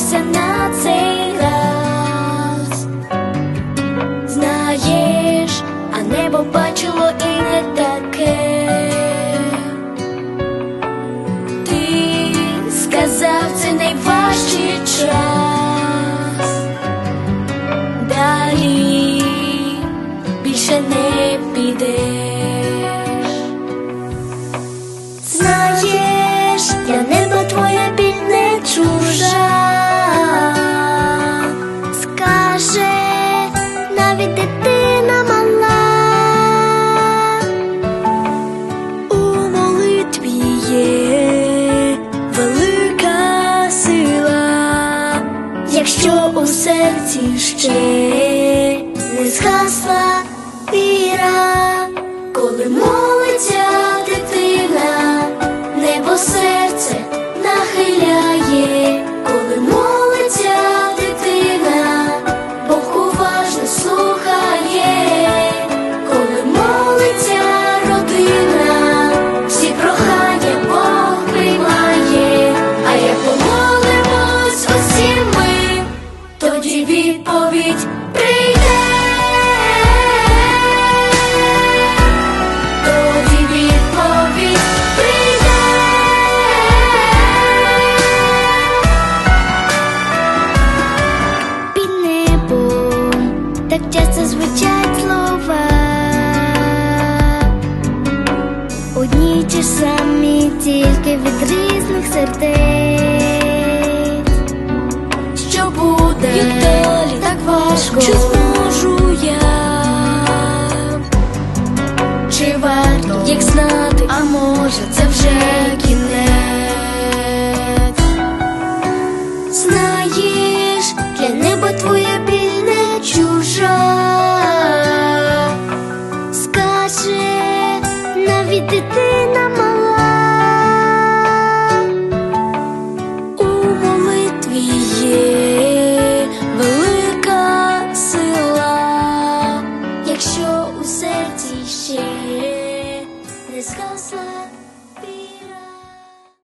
збулися на цей раз. Знаєш, а небо бачило і не таке. У серці ще не згасла віра, коли молиться відповідь прийде. Тоді відповідь прийде. Під небом так часто звучать слова. Одні ті самі, тільки від різних сердець буде. Як далі так важко, чи зможу я, чи варто? Їх знати, а може це вже кінець. Знаєш, для неба твоя біль не чужа, скаже навіть дитина. she disgusted.